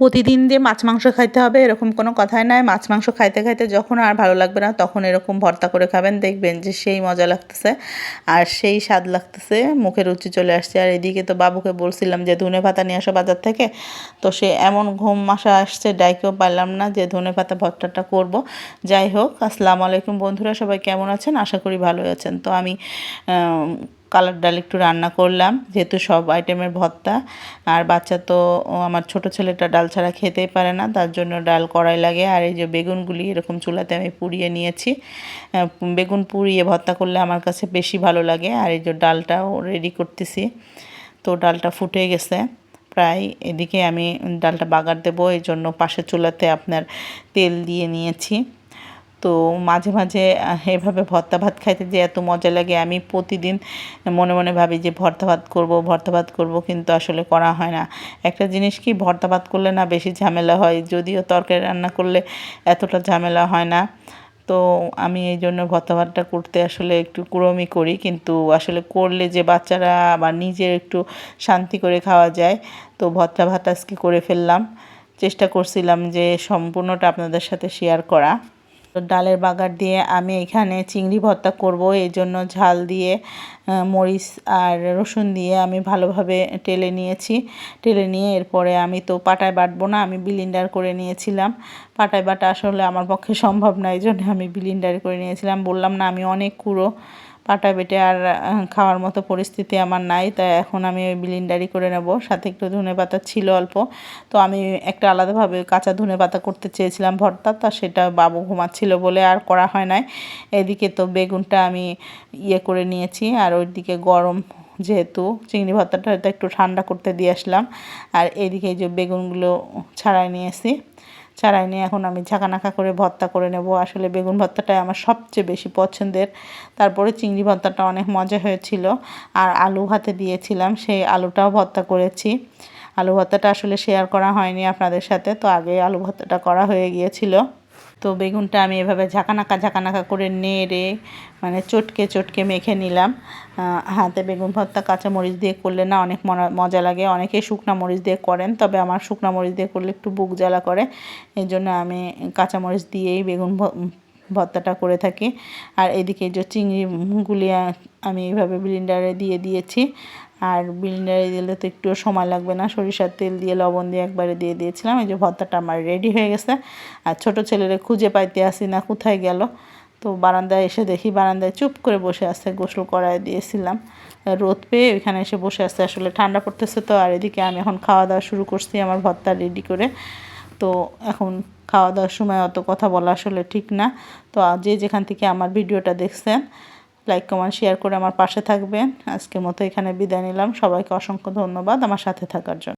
প্রতিদিন যে মাছ মাংস খাইতে হবে এরকম কোনো কথাই নাই। মাছ মাংস খাইতে খাইতে যখন আর ভালো লাগবে না তখন এরকম ভর্তা করে খাবেন। দেখবেন যে সেই মজা লাগতেছে আর সেই স্বাদ লাগতেছে। মুখে রুচি চলে আসছে। আর এদিকে তো বাবুকে বলছিলাম যে, ধনে পাতা নিয়ে আসো বাজার থেকে। তো সে এমন ঘুম আসা আসছে ডাইকেও পারলাম না যে, ধনে পাতা ভর্তাটা করব। যাই হোক, আসসালামু আলাইকুম বন্ধুরা, সবাই কেমন আছেন? আশা করি ভালো আছেন। তো আমি কালার ডাল একটু রান্না করলাম, যেহেতু সব আইটেমের ভর্তা। আর বাচ্চা তো আমার ছোট ছেলেটা ডাল ছাড়া খেতেই পারে না, তার জন্য ডাল কড়াই লাগে। আর এই যে বেগুনগুলি এরকম চুলাতে আমি পুড়িয়ে নিয়েছি। বেগুন পুড়িয়ে ভর্তা করলে আমার কাছে বেশি ভালো লাগে। আর এই যে ডালটাও রেডি করতেছি। তো ডালটা ফুটে গেছে। প্রায় এদিকে আমি ডালটা বাগার দেবো, এই জন্য পাশের চুলাতে আপনার তেল দিয়ে নিয়েছি। তো মাঝে মাঝে এভাবে ভর্তা ভাত খাইতে যে এত মজা লাগে, আমি প্রতিদিন মনে মনে ভাবি যে ভর্তা ভাত করব, ভর্তা ভাত করব, কিন্তু আসলে করা হয় না। একটা জিনিস কি, ভর্তা ভাত করলে না বেশি ঝামেলা হয়, যদিও তরকারি রান্না করলে এতটা ঝামেলা হয় না। তো আমি এই জন্য ভর্তা ভাতটা করতে আসলে একটু কুড়মি করি, কিন্তু আসলে করলে যে বাচ্চারা বা নিজের একটু শান্তি করে খাওয়া যায়, তো ভর্তা ভাত আজকে করে ফেললাম। চেষ্টা করছিলাম যে সম্পূর্ণটা আপনাদের সাথে শেয়ার করা। ডালের বাগার দিয়ে আমি এখানে চিংড়ি ভর্তা করব। এই জন্য ঝাল দিয়ে মরিচ আর রসুন দিয়ে আমি ভালোভাবে টেলে নিয়েছি। টেলে নিয়ে এরপরে আমি তো পাটায় বাটবো না, আমি বিলিন্ডার করে নিয়েছিলাম। পাটায় বাটা আসলে আমার পক্ষে সম্ভব না এই জন্য আমি বিলিন্ডার করে নিয়েছিলাম। বললাম, না, আমি অনেক কুড়ো। পাটা বেটে আর খাওয়ার মতো পরিস্থিতি আমার নাই। তাই এখন আমি ওই বিলিন্ডারি করে নেব। সাথে একটু ধনে পাতা ছিল অল্প। তো আমি একটা আলাদাভাবে কাঁচা ধনে পাতা করতে চেয়েছিলাম ভর্তা। তা সেটা বাবু ঘুমাচ্ছিল বলে আর করা হয় নাই। এদিকে তো বেগুনটা আমি ইয়ে করে নিয়েছি। আর ওইদিকে গরম যেহেতু, চিংড়ি ভর্তাটা হয়তো একটু ঠান্ডা করতে দিয়ে আসলাম। আর এদিকে যে বেগুনগুলো ছাড়াই নিয়েছি। চারাই নিয়ে এখন আমি ঝাঁকানাকা করে ভর্তা করে নেব। আসলে বেগুন ভর্তাটাই আমার সবচেয়ে বেশি পছন্দের। তারপরে চিংড়ি ভর্তাটা অনেক মজা হয়েছিল। আর আলু ভাতে দিয়েছিলাম, সেই আলুটাও ভর্তা করেছি। আলু ভর্তাটা আসলে শেয়ার করা হয়নি আপনাদের সাথে, তো আগে আলু ভর্তাটা করা হয়ে গিয়েছিল। তো বেগুনটা আমি এভাবে ঝাঁকানাকা ঝাঁকানাকা করে নেড়ে মানে চটকে চটকে মেখে নিলাম। হাতে বেগুন ভর্তা, কাঁচা মরিচ দিয়ে করলে না অনেক মজা লাগে। অনেকে শুকনো মরিচ দিয়ে করেন, তবে আমার শুকনো মরিচ দিয়ে করলে একটু বুক জ্বালা করে। এই জন্য আমি কাঁচা মরিচ দিয়েই বেগুন ভর্তাটা করে থাকি। আর এদিকে যে চিংড়িগুলি আমি এইভাবে ব্লিন্ডারে দিয়ে দিয়েছি। আর ব্লিন্ডারে দিলে তো একটুও সময় লাগবে না। সরিষার তেল দিয়ে, লবণ দিয়ে একবারে দিয়ে দিয়েছিলাম। এই যে ভর্তাটা আমার রেডি হয়ে গেছে। আর ছোট ছেলেরা খুঁজে পাইতে আসি না, কোথায় গেল? তো বারান্দায় এসে দেখি বারান্দায় চুপ করে বসে আছে, গোসল করায় দিয়েছিলাম। রোদ পেয়ে ওইখানে এসে বসে আছে। আসলে ঠান্ডা পড়তেছে তো, আর এদিকে আমি এখন খাওয়া দাওয়া শুরু করছি আমার ভর্তা রেডি করে। তো এখন খাওয়া দাওয়ার সময় অত কথা বলা আসলে ঠিক না। তো যে যেখান থেকে আমার ভিডিওটা দেখছেন লাইক কমেন্ট শেয়ার করে আমার পাশে থাকবেন। আজকের মতো এখানে বিদায় নিলাম। সবাইকে অসংখ্য ধন্যবাদ আমার সাথে থাকার জন্য।